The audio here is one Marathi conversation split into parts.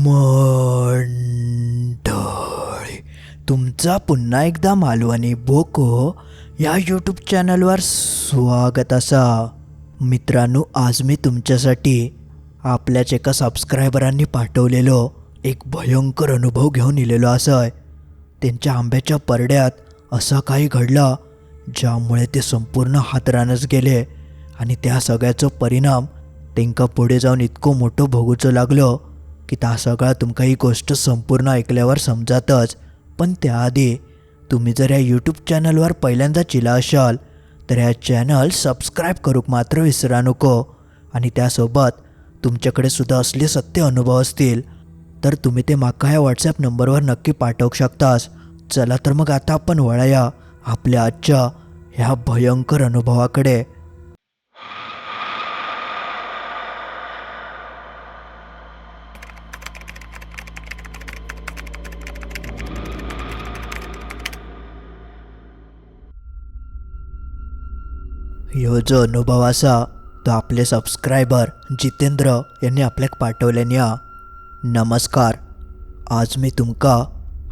मंडळी तुमचा पुन्हा एकदा मालवणी बोको या यूट्यूब चॅनलवर स्वागत असा. मित्रांनो आज मी तुमच्यासाठी आपल्याच एका सबस्क्रायबरांनी पाठवलेलो एक भयंकर अनुभव घेऊन इलेलो असं. त्यांच्या आंब्याच्या परड्यात असं काही घडला ज्यामुळे ते संपूर्ण हातरानच गेले आणि त्या सगळ्याचो परिणाम त्यांका पुढे जाऊन इतकं मोठं भोगूचं लागलं. की ता सगळा तुमका ही गोष्ट संपूर्ण ऐकल्यावर समजातच. पण त्याआधी तुम्ही जर या यूट्यूब चॅनलवर पहिल्यांदा चिला असाल तर ह्या चॅनल सबस्क्राईब करूक मात्र विसरा नको. आणि त्यासोबत तुमच्याकडे सुद्धा असले सत्य अनुभव असतील तर तुम्ही ते माका ह्या व्हॉट्सॲप नंबरवर नक्की पाठवू शकतास. चला तर मग आता आपण वळूया आपल्या आजच्या ह्या भयंकर अनुभवाकडे. ह्यो जो अनुभव असा तो आपले सबस्क्रायबर जितेंद्र यांनी आपल्याक पाठवल्याने या नमस्कार. आज मी तुमका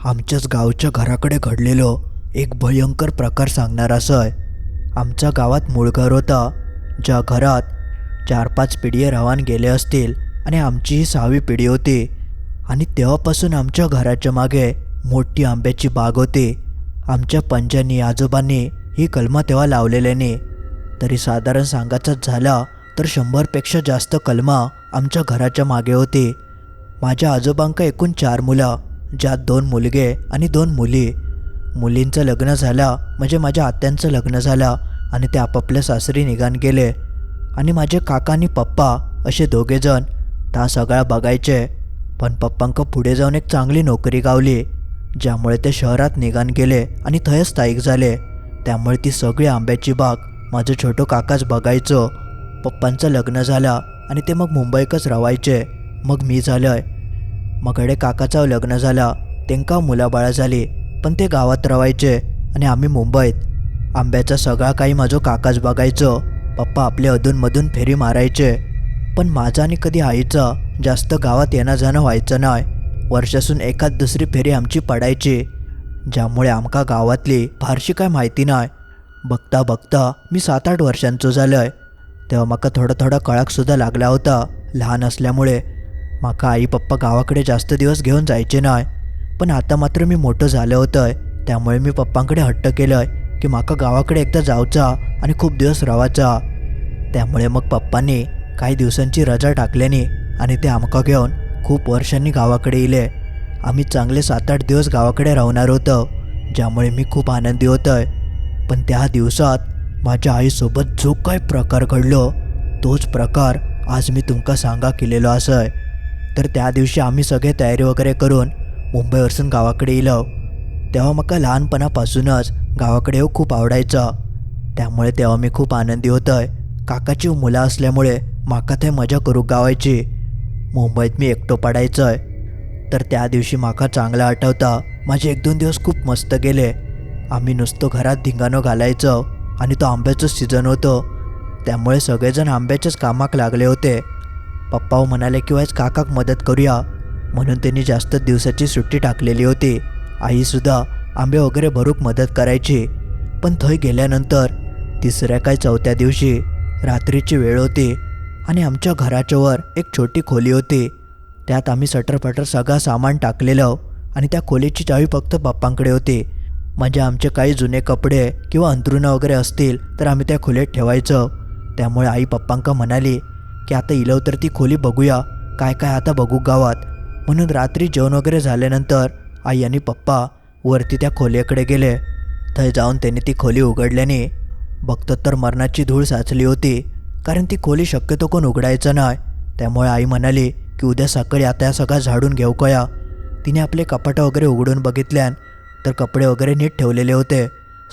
आमच्याच गावच्या घराकडे घडलेलो एक भयंकर प्रकार सांगणार असय. आमच्या गावात मूळ घर होता ज्या घरात चार पाच पिढी राहून गेले असतील आणि आमची ही सहावी पिढी होती. आणि तेव्हापासून आमच्या घराच्या मागे मोठी आंब्याची बाग होती. आमच्या पंजांनी आजोबांनी ही कलमा तेव्हा लावलेल्याने तरी साधारण सांगायचाच झाला तर शंभरपेक्षा जास्त कलमा आमच्या घराच्या मागे होती. माझ्या आजोबांका एकूण चार मुलं ज्यात दोन मुलगे आणि दोन मुली. मुलींचं लग्न झालं म्हणजे माझ्या आत्यांचं लग्न झालं आणि ते आपापल्या सासरी निघान गेले. आणि माझे काका आणि पप्पा असे दोघेजण त्या सगळा बघायचे. पण पप्पांक पुढे जाऊन एक चांगली नोकरी गावली ज्यामुळे ते शहरात निघान गेले आणि थंय स्थायिक झाले. त्यामुळे ती सगळी आंब्याची बाग माझं छोटं काकाच बघायचं. पप्पांचं लग्न झालं आणि ते मग मुंबईकच राहायचे मग मी झालंय. मगडे काकाचं लग्न झालं तेंका मुलाबाळा झाली पण ते गावात राहायचे आणि आम्ही मुंबईत. आंब्याचा सगळा काही माझं काकाच बघायचं. पप्पा आपले अधूनमधून फेरी मारायचे. पण माझा आणि कधी आईचा जास्त गावात येणं जाणं व्हायचं नाही. वर्षासून एखाद दुसरी फेरी आमची पडायची. ज्यामुळे आमका गावातली फारशी काय माहिती नाही. बघता बघता मी सात आठ वर्षांचो आहे तेव्हा माका थोडा थोडा कळाकसुद्धा लागला होता. लहान असल्यामुळे. माका आई पप्पा गावाकडे जास्त दिवस घेऊन जायचे नाही पण आता मात्र मी मोठं झालं होतं आहे त्यामुळे मी पप्पांकडे हट्ट केलं आहे की माका गावाकडे एकदा जाऊचा आणि खूप दिवस राहायचा त्यामुळे मग पप्पांनी काही दिवसांची रजा टाकल्याने आणि ते आमका घेऊन खूप वर्षांनी गावाकडे येले आम्ही चांगले सात आठ दिवस गावाकडे राहणार होतो ज्यामुळे मी खूप आनंदी होतोय. पण त्या दिवसात माझ्या आईसोबत जो काय प्रकार घडलो तोच प्रकार आज मी तुमका सांगा केलेलो असय. तर त्या दिवशी आम्ही सगळे तयारी वगैरे करून मुंबईवरसून गावाकडे येलो तेव्हा मका लहानपणापासूनच गावाकडे येऊ खूप आवडायचं. त्यामुळे तेव्हा मी खूप आनंदी होतोय. काकाची मुलं असल्यामुळे माका थंय मजा करू गावायची. मुंबईत मी एकटो पडायचंय. तर त्या दिवशी माका चांगला आठवता माझे एक दोन दिवस खूप मस्त गेले. आम्ही नुसतं घरात धिंगाणं घालायचं आणि तो आंब्याचं सीझन होतं. त्यामुळे सगळेजण आंब्याच्याच कामाक लागले होते. पप्पा म्हणाले की वाईज काकाक मदत करूया. म्हणून त्यांनी जास्त दिवसाची सुट्टी टाकलेली होती. आईसुद्धा आंबे वगैरे भरूक मदत करायची. पण थंय गेल्यानंतर तिसऱ्या काय चौथ्या दिवशी रात्रीची वेळ होती आणि आमच्या घराच्या वर एक छोटी खोली होती. त्यात आम्ही सटरपटर सगळं सामान टाकलेलं आणि त्या खोलीची चावी फक्त पप्पांकडे होती. म्हणजे आमचे काही जुने कपडे किंवा अंथरुणं वगैरे असतील तर आम्ही त्या खोलीत ठेवायचं. त्यामुळे आई पप्पांका म्हणाली की आता इलव तर ती खोली बघूया. काय काय आता बघू गावात. म्हणून रात्री जेवण वगैरे झाल्यानंतर आई आणि पप्पा वरती त्या खोलीकडे गेले. थंय जाऊन त्यांनी ती खोली उघडल्याने बघतो तर मरणाची धूळ साचली होती कारण ती खोली शक्यतो कोण उघडायचं नाही. त्यामुळे आई म्हणाली की उद्या सकाळी आता या सगळा झाडून घेऊ कया. तिने आपले कपाटं वगैरे उघडून बघितल्यान तर कपडे वगैरे नीट ठेवलेले होते.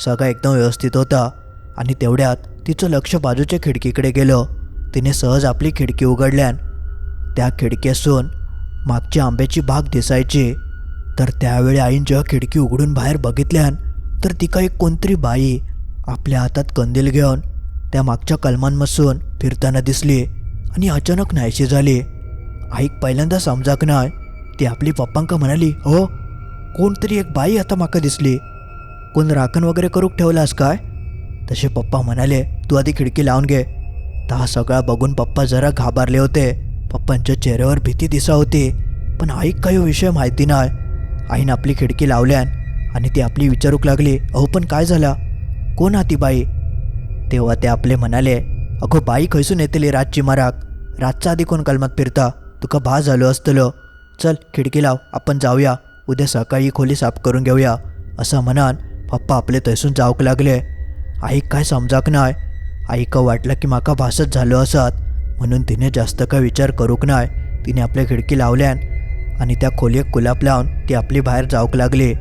सगळा एकदम व्यवस्थित होता. आणि तेवढ्यात तिचं लक्ष बाजूच्या खिडकीकडे गेलं. तिने सहज आपली खिडकी उघडल्यान त्या खिडकीसून मागची आंब्याची बाग दिसायची. तर त्यावेळी आईन जेव्हा खिडकी उघडून बाहेर बघितल्यान तर ती काही कोणतरी बाई आपल्या हातात कंदील घेऊन त्या मागच्या कलमांमधून फिरताना दिसली आणि अचानक नाहीशी झाली. आईक पहिल्यांदा समजाक नाही. ती आपली पप्पांका म्हणाली हो कोणतरी एक बाई आता माका दिसली. कोण राखण वगैरे करूक ठेवलास काय? तसे पप्पा म्हणाले तू आधी खिडकी लावून घे. तर हा सगळा बघून पप्पा जरा घाबरले होते. पप्पांच्या चेहऱ्यावर भीती दिसा होती. पण आईक काही विषय माहिती नाही. आईनं आपली खिडकी लावल्यान आणि ती आपली विचारूक लागली अहो पण काय झाला? कोण हा ती बाई? तेव्हा ते आपले म्हणाले अगो बाई खैसून येतली रातची मराक. रातचा आधी कोण कलमात फिरता? तुका भा झालो असतलो. चल खिडकी लाव आपण जाऊया. उद्या सकाळी खोली साफ करून घेऊया असं म्हणान पप्पा आपले थंयसून जावंक लागले. आई काय समजाक नाय? आईक वाटलं की माका भासच झालो असत म्हणून तिने जास्त काय विचार करूक नाय. तिने आपल्या खिडकी लावल्यान आणि त्या खोलीक कुलाप लावून ती आपली बाहेर जाऊक लागली.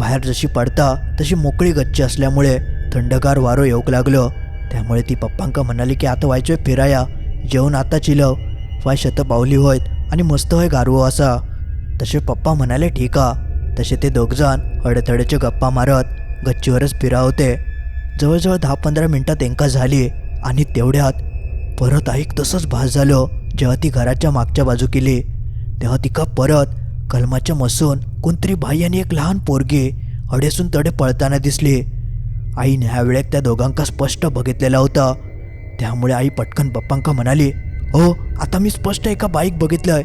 बाहेर जशी पडता तशी मोकळी गच्ची असल्यामुळे थंडगार वारो येऊक लागलो. त्यामुळे ती पप्पांका म्हणाली की आता व्हायचोय फिराया जेवण आता चिलव. वाय शतपावली होयत आणि मस्त होय गारवो असा. तसे पप्पा म्हणाले ठीक आ. तसे ते दोघजण हडथडचे गप्पा मारत गच्चीवरच फिरावते जवळजवळ दहा पंधरा मिनटात एंका झाली आणि तेवढ्यात परत ऐक तसंच भास झालो. जेव्हा ती घराच्या मागच्या बाजू केली तेव्हा तिका परत कलमाच्या मसून कोणतरी बाई आणि एक लहान पोरगी हडेसून तडे पळताना दिसली. आईने ह्या वेळेत त्या दोघांका स्पष्ट बघितलेला होता. त्यामुळे आई पटकन पप्पांका म्हणाली हो आता मी स्पष्ट एका बाईक बघितलंय.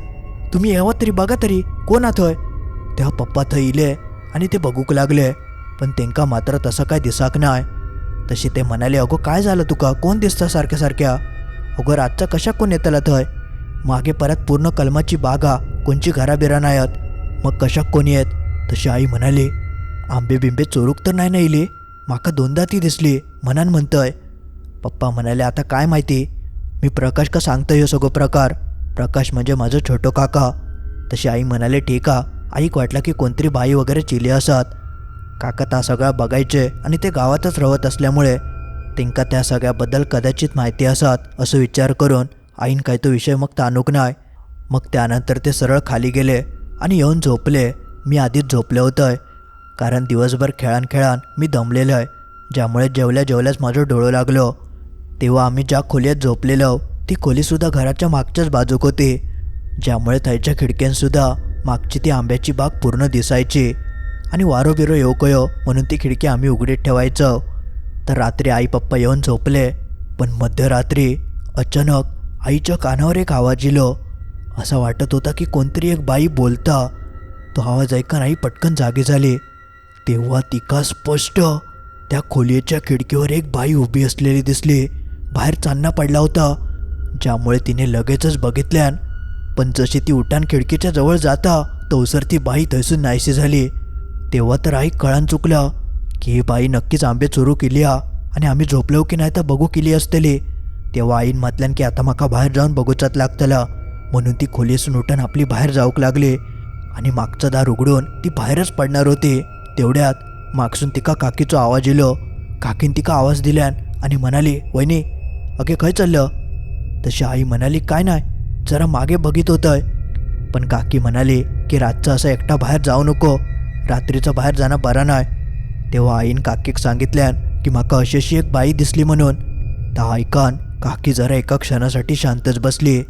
तुम्ही यावत तरी बघा तरी कोण आत त्या तेव्हा पप्पा थंय इले आणि ते बघूक लागले पण तेंका मात्र तसं काय दिसाक नाय. तशी ते म्हणाले अगो काय झालं तुका? कोण दिसता सारख्या सारख्या? अगो रातचा कशा कोण येतला थंय मागे परत पूर्ण कलमाची बागा कोणची घरा बिरा नायत? मग कशाक कोण येत? तशी आई म्हणाली आंबे बिंबे चोरूक तर नाही ना इली माका दोनदा ती दिसली म्हणान म्हणतंय. पप्पा म्हणाले आता काय माहिती? मी प्रकाश का सांगतोय ह्यो सगळं प्रकार? प्रकाश म्हणजे माझं छोटो काका. तशी आई म्हणाले ठीक आहे आईक वाटलं की कोणतरी बाई वगैरे चिली असत. काका त्या सगळा बघायचे आणि ते गावातच राहत असल्यामुळे तिंका त्या सगळ्याबद्दल कदाचित माहिती असत असं विचार करून आईन काय तो विषय मग ताणूक नाही मग त्यानंतर ते सरळ खाली गेले आणि येऊन झोपले. मी आधीच झोपले होतंय. कारण दिवसभर खेळान खेळान मी दमलेलं आहे ज्यामुळे जेवल्या जेवल्याच माझं डोळं लागलो. तेव्हा आम्ही ज्या खोलीत झोपलेलो ती खोलीसुद्धा घराच्या मागच्याच बाजूक होती. ज्यामुळे थंयच्या खिडक्यांसुद्धा मागची ती आंब्याची बाग पूर्ण दिसायची. आणि वारो बिरो येऊ यो म्हणून ती खिडकी आम्ही उघडीत ठेवायचं. तर रात्री आई पप्पा येऊन झोपले. पण मध्यरात्री अचानक आईच्या कानावर एक आवाज इलो असा वाटत होता की कोणतरी एक बाई बोलता. तो आवाज ऐकून आई पटकन जागी झाली. तेव्हा तिका स्पष्ट त्या खोलीच्या खिडकीवर एक बाई उभी असलेली दिसली. बाहेर चांदणा पडला होता. ज्यामुळे तिने लगेचच बघितल्यान पण जशी ती उठान खिडकीच्या जवळ जाता तवसर ती बाई थैसून नाहीशी झाली. तेव्हा तर आई कळान चुकलं की ही बाई नक्कीच आंबे चोरू केली हा आणि आम्ही झोपलो की नाही तर बघू केली असतली. तेव्हा आईन म्हटल्यान की आता माका बाहेर जाऊन बघूचात लागतला. म्हणून ती खोलीसून उठून आपली बाहेर जाऊक लागली आणि मागचं दार उघडून ती बाहेरच पडणार होती. तेवढ्यात मागसून तिका काकीचो आवाज येलो. काकीन तिका आवाज दिल्यान आणि म्हणाली वहिनी अगे खंय चाललं? तशी आई म्हणाली काय नाही जरा मागे बघित होतंय. पण काकी म्हणाली की रातचं असं एकटा बाहेर जाऊ नको रात्रीचं बाहेर जाणं बरं नाही. तेव्हा आईन काकीक सांगितल्यान की माका अशी अशी एक बाई दिसली म्हणून. त्या ऐकान काकी जरा एका क्षणासाठी शांतच बसली.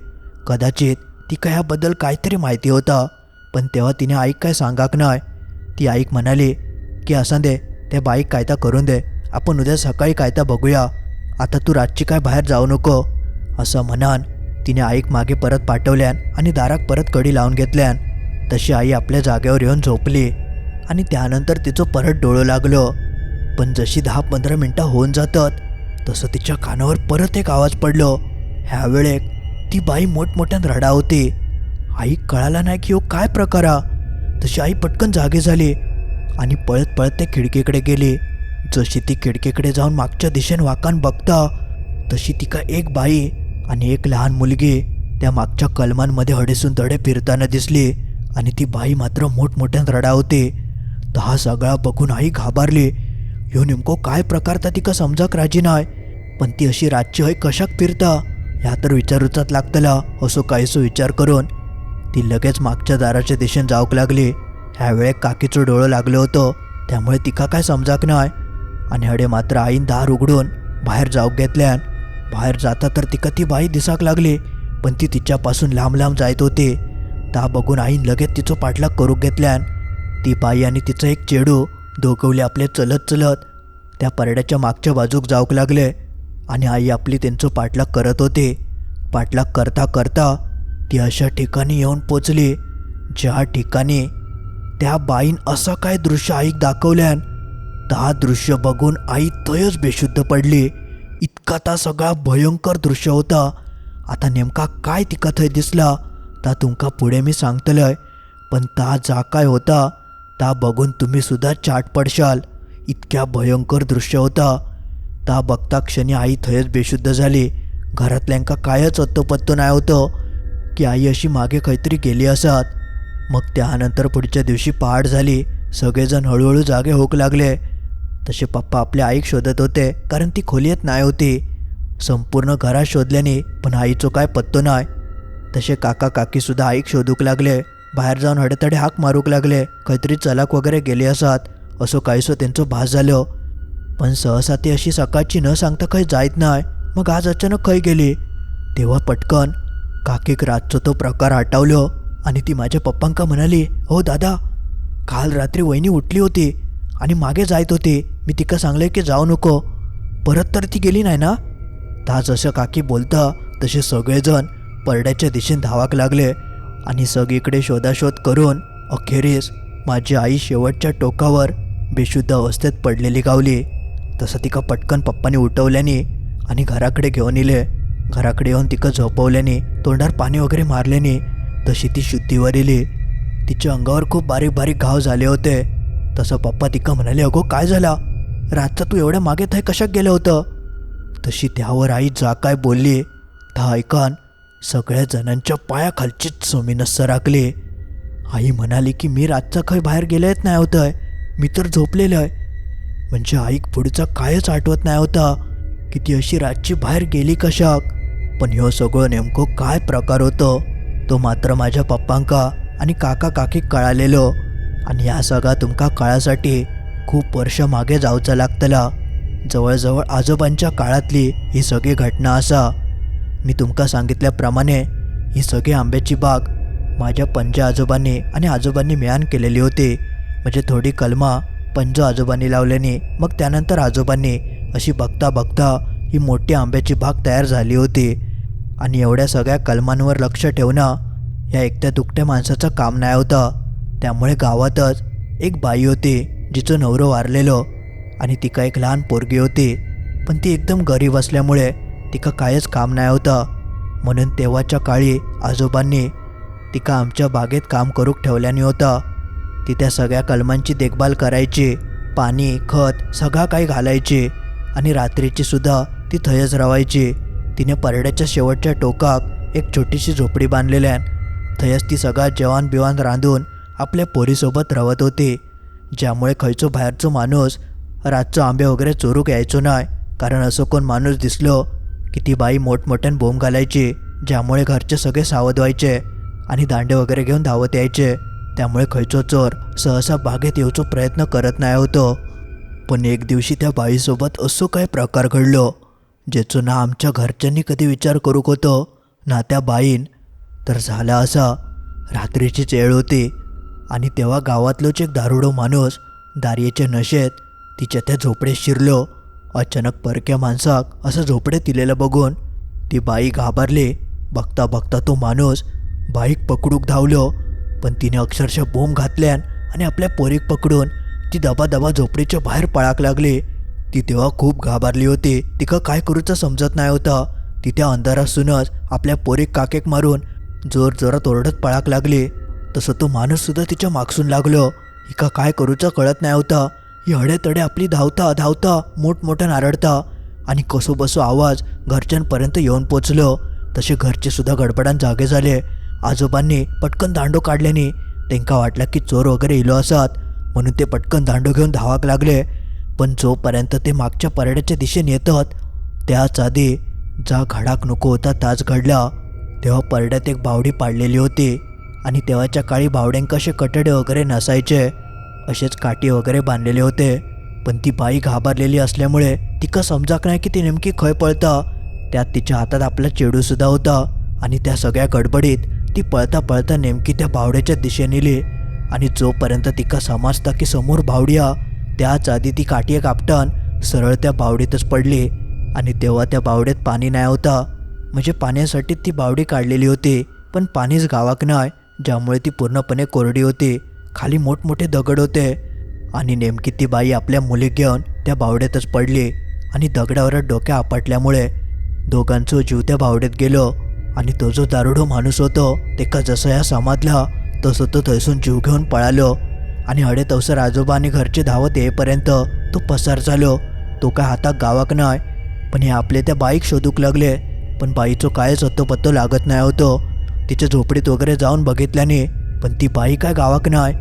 कदाचित ती का ह्याबद्दल काहीतरी माहिती होता पण तेव्हा तिने आईक काय सांगाक नाही ती आईक म्हणाली की असं दे त्या बाईक कायदा करून दे आपण उद्या सकाळी कायदा बघूया. आता तू रातची काय बाहेर जाऊ नको असं म्हणान. तिने आईक मागे परत पाठवल्यान आणि दाराक परत कडी लावून घेतल्यान. तशी आई आपल्या जागेवर येऊन झोपली आणि त्यानंतर तिचं परत डोळं लागलं. पण जशी दहा पंधरा मिनटं होऊन जातात तसं तिच्या कानावर परत एक आवाज पडलो. ह्या वेळेक ती बाई मोठमोठ्यान रडा होती. आई कळाला नाही की हो काय प्रकार? हा तशी आई पटकन जागे झाली आणि पळत पळत त्या खिडकीकडे गेली. जशी ती खिडकीकडे जाऊन मागच्या दिशेने वाकान बघता तशी तिका एक बाई आणि एक लहान मुलगी त्या मागच्या कलमांमध्ये हडेसून तडे फिरताना दिसली आणि ती बाई मात्र मोठमोठ्यानं रडा तर हा सगळा बघून आई घाबरली. ह्यो नेमको काय प्रकार तर तिका समजाक राजी नाय पण ती अशी रातची हय कशाक फिरता? ह्या तर विचारूचाच लागतला. असो काहीसो विचार करून. ती लगेच मागच्या दाराच्या दिशेने जाऊक लागली. ह्या वेळेत काकीचं डोळं लागलं होतं. त्यामुळे तिका काय समजाक नाही. आणि हडे मात्र आईन दार उघडून बाहेर जाऊक घेतल्यान बाहेर जाता तर तिका ती बाई दिसाक लागली पण ती तिच्यापासून लांब लांब जायत होती. ता बघून आईन लगेच तिचं पाठलाग करूक घेतल्यान ती बाई आणि तिचं एक चेडू दोघवले आपले चलत चलत त्या परड्याच्या मागच्या बाजूक जाऊक लागले आणि आई आपली त्यांचं पाठलाग करत होते. पाठलाग करता करता ती अशा ठिकाणी येऊन पोचली ज्या ठिकाणी त्या बाईन असं काय दृश्य आईक दाखवल्यान दहा दृश्य बघून आई थंयच बेशुद्ध पडली. इतका ता सगळा भयंकर दृश्य होता. आता नेमका काय तिका थंय दिसला ता तुमका पुढे मी सांगतलंय. पण ता जा काय होता ता बघून तुम्ही सुद्धा चाट पडशाल. इतक्या भयंकर दृश्य होता. ता बघता क्षणी आई थंयच बेशुद्ध झाली. घरातल्यांका कायच अत्तोपत्तो नाही होतं की आई अशी मागे काहीतरी गेली असत. मग त्यानंतर पुढच्या दिवशी पहाट झाली. सगळेजण हळूहळू जागे होक लागले. तसे पप्पा आपल्या आईक शोधत होते कारण ती खोलीत नाही होती. संपूर्ण घरात शोधल्याने पण आईचो काय पत्तो नाही. तसे काका काकीसुद्धा आईक शोधूक लागले बाहेर जाऊन हडेतडे हाक मारूक लागले काहीतरी चलाक वगैरे गेले असत असो काहीसो त्यांचं भास झालं. पण सहसा ती अशी सकाळची न सांगता काही जायत नाही मग आज अचानक खै गेली? तेव्हा पटकन काकीक रातचो तो प्रकार आठवलो आणि ती माझ्या पप्पांका म्हणाली हो दादा काल रात्री वहिनी उठली होती आणि मागे जायत होती. मी तिका सांगले की जाऊ नको. परत तर ती गेली नाही ना? ता जसं काकी बोलता तसे सगळेजण परड्याच्या दिशेने धावाक लागले आणि सगळीकडे शोधाशोध करून अखेरीस माझी आई शेवटच्या टोकावर बेशुद्ध अवस्थेत पडलेली गावली. तसं तिका पटकन पप्पाने उठवल्याने आणि घराकडे घेऊन येले घराकडे येऊन तिका झोपवल्याने तोंडावर पाणी वगैरे मारल्याने तशी ती शुद्धीवर इली. तिच्या अंगावर खूप बारीक बारीक घाव झाले होते. तसं पप्पा तिका म्हणाले अगो काय झाला? रातचा तू एवढ्या मागे थाय कशात गेलं होतं? तशी त्यावर आई जा काय बोलली था ऐकान. सगळ्या जणांच्या पायाखालचीच सोमिनस्स राखली. आई म्हणाली की मी रातचा खय बाहेर गेलेच नाही होतंय. मी तर झोपलेलं आहे. म्हणजे आईक पुढचा कायच आठवत नाही होता की ती अशी रातची बाहेर गेली कशाक. पण ह्यो सगळं नेमकं काय प्रकार होतं तो मात्र माझ्या पप्पांका आणि काका काकी कळालेलो. आणि ह्या सगळा तुमका काळासाठी खूप वर्ष मागे जावचं लागतला. जवळजवळ आजोबांच्या काळातली ही सगळी घटना असा. मी तुमका सांगितल्याप्रमाणे ही सगळी आंब्याची बाग माझ्या पंज आजोबांनी आणि आजोबांनी मिळान केलेली होती. म्हणजे थोडी कलमा पंज आजोबांनी लावल्याने मग त्यानंतर आजोबांनी अशी बघता बघता ही मोठी आंब्याची बाग तयार झाली होती. आणि एवढ्या सगळ्या कलमांवर लक्ष ठेवणं या एकट्या दुकट्या माणसाचं काम नाही होतं. त्यामुळे गावातच एक बाई होती जिचं नवरं वारलेलं. आणि तिका एक लहान पोरगी होती. पण ती एकदम गरीब असल्यामुळे तिका कायच काम नाही होतं. म्हणून तेव्हाच्या काळी आजोबांनी तिका आमच्या बागेत काम करूक ठेवल्याने होतं. ती त्या सगळ्या कलमांची देखभाल करायची पाणी खत सगळा काही घालायची. आणि रात्रीची सुद्धा ती थयच रवायची. तिने परड्याच्या शेवटच्या टोकाक एक छोटीशी झोपडी बांधलेल्या थयच ती सगळा जेवण बिवान रांधून आपल्या पोरीसोबत राहत होती. ज्यामुळे खयचो बाहेरचो माणूस रातचो आंबे वगैरे चोरूक यायचो नाही. कारण असं कोण माणूस दिसलो की ती बाई मोठमोठ्यान बोंब घालायची ज्यामुळे घरचे सगळे सावध व्हायचे आणि दांडे वगैरे घेऊन धावत यायचे. त्यामुळे खयचो चोर सहसा बागेत येऊचो प्रयत्न करत नाही होतो. पण एक दिवशी त्या बाईसोबत असो काय प्रकार घडलो ज्याचो ना आमच्या घरच्यांनी कधी विचार करूक होतो ना त्या बाईन. तर झाला असा. रात्रीचीच वेळ होती. आणि तेव्हा गावातलोच एक दारुडो माणूस दारियेच्या नशेत तिच्या त्या झोपडेत शिरलो. अचानक परक्या माणसाक असं झोपडे दिलेलं बघून ती बाई घाबरली. बघता बघता तो माणूस बाईक पकडूक धावलो. पण तिने अक्षरशः बोंब घातल्यान आणि आपल्या पोरीक पकडून ती दबा दबा झोपडीच्या बाहेर पळाक लागली. ती तेव्हा खूप घाबरली होती. तिका काय करूचं समजत नाही होता. ती त्या अंधारासूनच आपल्या पोरीक काकेक मारून जोर जोरात ओरडत पळाक लागली. तसं तो माणूससुद्धा तिच्या मागसून लागलो. हिका काय करूचं कळत नाही होता. ही हडेतडे आपली धावता धावता मोठमोठ्यान आरडता आणि कसो बसो आवाज घरच्यांपर्यंत येऊन पोचलो. तसे घरचे सुद्धा गडबडान जागे झाले. आजोबांनी पटकन दांडो काढल्याने त्यांका वाटलं की चोर वगैरे इलो असत. म्हणून ते पटकन दांडो घेऊन धावाक लागले. पण जोपर्यंत ते मागच्या परड्याच्या दिशेने येतात त्याच आधी जा घडाक नको होता ताच घडला. तेव्हा परड्यात एक बावडी पाडलेली होती. आणि तेव्हाच्या काळी बावड्यांक असे कटडे वगैरे नसायचे. असेच काठी वगैरे बांधलेले होते. पण ती बाई घाबरलेली असल्यामुळे तिका समजाक नाही की ती नेमकी खय पळता. त्यात तिच्या हातात आपला चेडूसुद्धा होता आणि त्या सगळ्या गडबडीत ती पळता पळता नेमकी त्या बावड्याच्या दिशेने नेली. आणि जोपर्यंत तिका समजता की समोर बावड्या त्याच आधी ती काठी कापटन सरळ त्या बावडीतच पडली. आणि तेव्हा त्या बावड्यात पाणी नाही होता. म्हणजे पाण्यासाठी ती बावडी काढलेली होती पण पाणीच गावाक नाही. ज्यामुळे ती पूर्णपणे कोरडी होती. खाली मोठमोठे दगड होते. आणि नेमकी ती बाई आपल्या मुली घेऊन त्या बावड्यातच पडली आणि दगडावर डोक्या आपटल्यामुळे. दोघांचो जीव त्या बावड्यात गेलो आणि तो जो दारुडो माणूस होतो तेका जसं या समाजला तसं तो थैसून जीव घेऊन पळालो. आणि हडेतवसर आजोबा आणि घरचे धावत येईपर्यंत तो पसार झालो. तो काय हातात गावाक नाही पण हे आपले त्या बाईक शोधूक लागले. पण बाईचो कायच होतो पत्तो लागत नाही होतो. तिच्या झोपडीत वगैरे जाऊन बघितल्याने पण ती बाई काय गावाक नाही?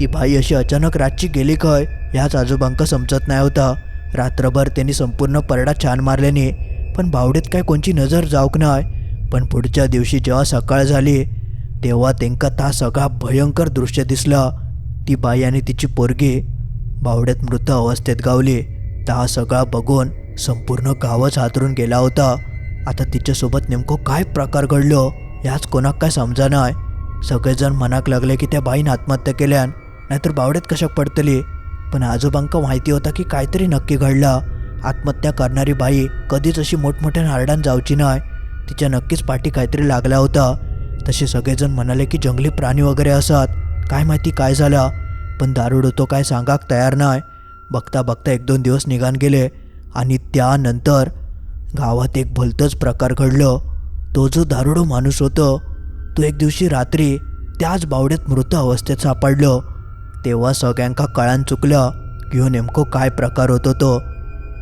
ती बाई अशी अचानक रातची गेली काय ह्याच आजोबांका समजत नाही होता. रात्रभर त्यांनी संपूर्ण परडा छान मारल्याने पण बावडेत काय कोणची नजर जाऊक नाही. पण पुढच्या दिवशी जेव्हा सकाळ झाली तेव्हा त्यांका ता सगळा भयंकर दृश्य दिसला. ती बाई आणि तिची पोरगी बावड्यात मृत अवस्थेत गावली. ता सगळा बघून संपूर्ण गावच हातरून गेला होता. आता तिच्यासोबत नेमकं काय प्रकार घडलो? याच कोणाक काय समजा नाही सगळेजण मनाक लागले की त्या बाईन आत्महत्या केल्यान नाहीतर बावड्यात कशाक पडतली? पण आजोबांका माहिती होता की काहीतरी नक्की घडला. आत्महत्या करणारी बाई कधीच अशी मोठमोठ्या नारडान जाऊची नाही. तिच्या नक्कीच पाठी काहीतरी लागला होता. तसे सगळेजण म्हणाले की जंगली प्राणी वगैरे असत. काय माहिती काय झाला? पण दारुड तो काय सांगाक तयार नाही. बघता बघता एक दोन दिवस निघान गेले आणि त्यानंतर गावात एक भलतंच प्रकार घडलं. तो जो दारुडो माणूस होतो तो एक दिवशी रात्री त्याच बावड्यात मृत अवस्थेत सापडलो. तेव्हा सगळ्यांका कळान चुकलं की हो नेमको काय प्रकार होतो तो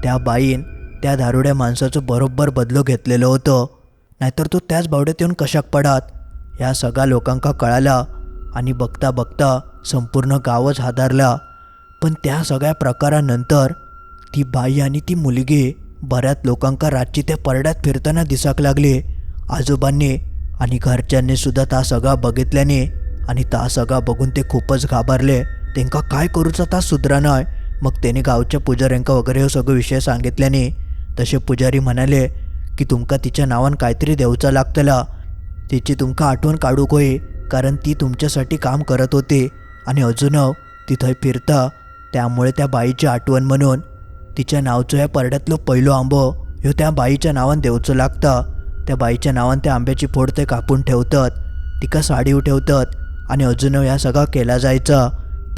त्या बाईन त्या दारुड्या माणसाचं बरोबर बदलो घेतलेलं होतं. नाहीतर तो त्याच बावड्यात येऊन कशाक पडात? ह्या सगळ्या लोकांका कळाला आणि बघता बघता संपूर्ण गावच हादारला. पण त्या सगळ्या प्रकारानंतर ती बाई आणि ती मुलगी बऱ्याच लोकांका रातची त्या परड्यात फिरताना दिसाक लागली. आजोबांनी आणि घरच्यांनी सुद्धा ता सगळा बघितल्याने आणि ता सगळा बघून ते खूपच घाबरले. त्यांका काय करूचा ता सुधरा नाही मग त्याने गावच्या पुजाऱ्यांका वगैरे हो सगळं विषय सांगितल्याने तसे पुजारी म्हणाले की तुमका तिच्या नावान काहीतरी देऊचा लागतला. तिची तुमका आठवण काढूक होई कारण ती तुमच्यासाठी काम करत होती आणि अजून ती थंय फिरता त्यामुळे त्या बाईची आठवण म्हणून तिच्या नावचो ह्या परड्यातलं पहिलं आंबो ह्यो त्या बाईच्या नावान देवचो लागता. त्या बाईच्या नावान त्या आंब्याची फोड ते कापून ठेवतात. तिका साडीव ठेवतात आणि अजून ह्या सगळा केला जायचा.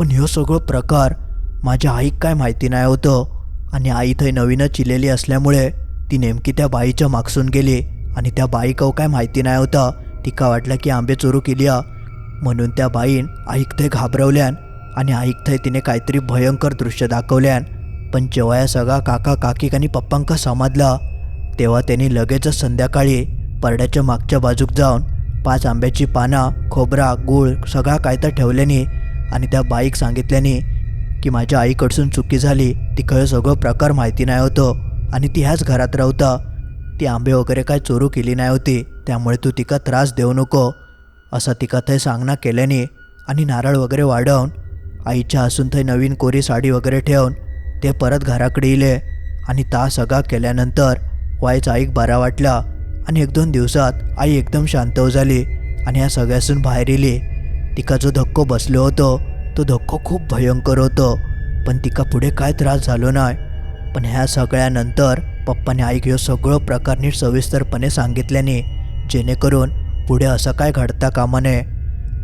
पण ह्यो सगळो प्रकार माझ्या आईक काय माहिती नाही होतं. आणि आई थंय नवीनच चिलेली असल्यामुळे ती नेमकी त्या बाईच्या मागसून गेली आणि त्या बाईक काय माहिती नाही होता. तिका वाटलं की आंबे चोरू केली म्हणून त्या बाईन आईक थंय घाबरवल्यान आणि आईक थंय तिने काहीतरी भयंकर दृश्य दाखवल्यान. पण जेव्हा या सगळा काका काकीक आणि पप्पांका समजला तेव्हा त्यांनी लगेचच संध्याकाळी परड्याच्या मागच्या बाजूक जाऊन पाच आंब्याची पानं खोबरा गूळ सगळा काय तर ठेवल्याने आणि त्या बाईक सांगितल्याने की माझ्या आईकडसून चुकी झाली तिकडं सगळं प्रकार माहिती नाही होतं आणि ती ह्याच घरात राहता. ती आंबे वगैरे काय चोरू केली नाही होती त्यामुळे तू तिका त्रास देऊ नको असं तिका थंय सांगणं केल्याने आणि नारळ वगैरे वाढवून आईच्या हसून थंय नवीन कोरी साडी वगैरे ठेवून ते परत घराकडे इले आणि ता सगळा केल्यानंतर वायचा आईक बरा वाटला आणि एक दोन दिवसात आई एकदम शांत झाली आणि या सगळ्यासून बाहेर येली तिका जो धक्को बसलो होतो तो धक्को खूप भयंकर होतो. पण तिका पुढे काय त्रास झालो नाही. पण ह्या सगळ्यानंतर पप्पाने आईक ह्यो सगळं प्रकार नीट सविस्तरपणे सांगितल्याने जेणेकरून पुढे असं काय घडता कामा नये.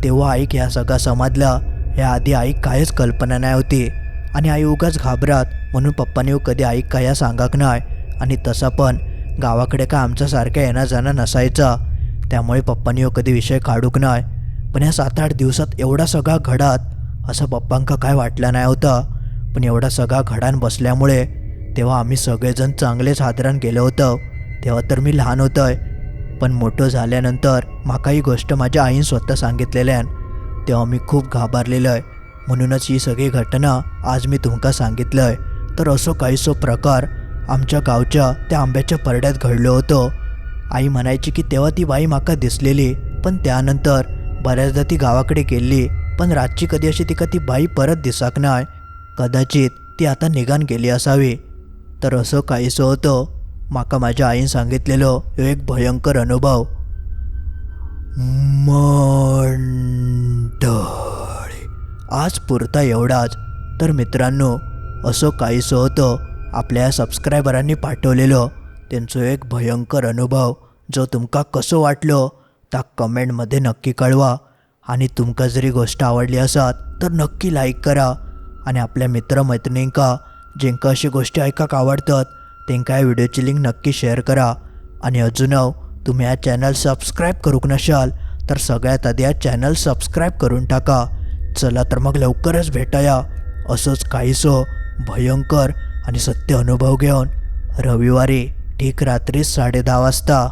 तेव्हा आईक ह्या सगळा समजला. ह्या आधी आईक काहीच कल्पना नाही होती. आणि आई उगाच घाबरात म्हणून पप्पाने कधी आईक काय या सांगाक नाही. आणि तसं पण. गावाकडे का आमच्यासारखं येणं जाणं नसायचा. त्यामुळे पप्पाने कधी विषय काढूक नाही पण या सात आठ दिवसात एवढा सगळा घडात असं पप्पांका काय वाटलं नाही होतं. पण एवढा सगळा घडान बसल्यामुळे तेव्हा आम्ही सगळेजण चांगलेच हादरान गेलो होतं. तेव्हा तर मी लहान होतोय. पण मोठं झाल्यानंतर माका ही गोष्ट माझ्या आईन स्वतः सांगितलेल्यान तेव्हा मी खूप घाबरलेलो आहे म्हणूनच ही सगळी घटना आज मी तुमका सांगितलं आहे तर असो काहीसो प्रकार आमच्या गावच्या त्या आंब्याच्या परड्यात घडलं होतं. आई म्हणायची की तेव्हा ती बाई माका दिसलेली पण त्यानंतर बऱ्याचदा ती गावाकडे गेली पण रातची कधी अशी तिका ती बाई परत दिसाक नाही कदाचित ती आता निघान गेली असावी. तर असं काहीसं होतं. माका माझ्या आईन सांगितलेलं ह्यो एक भयंकर अनुभव. मंडळी आज पुरता एवढाच. तर मित्रांनो असं काहीसं होतं. आपल्या सबस्क्रायबरांनी पाठवलेलो. त्यांचो एक भयंकर अनुभव जो तुमका कसो वाटलो त्या कमेंटमध्ये नक्की कळवा. आणि तुमका जरी गोष्ट आवडली असत तर नक्की लाईक करा. आणि आपल्या मित्रमैत्रिणींका जेंका अशी गोष्टी ऐकाक आवडतात तेंका या व्हिडिओची लिंक नक्की शेअर करा. आणि अजून तुम्ही हा चॅनल सबस्क्राईब करूक नशाल तर सगळ्यात आधी हा चॅनल सबस्क्राईब करून टाका. चला तर मग लवकरच भेटाया. असंच काहीसो भयंकर आणि सत्य अनुभव घेऊन रविवारी ठीक रात्री साडे दहा वाजता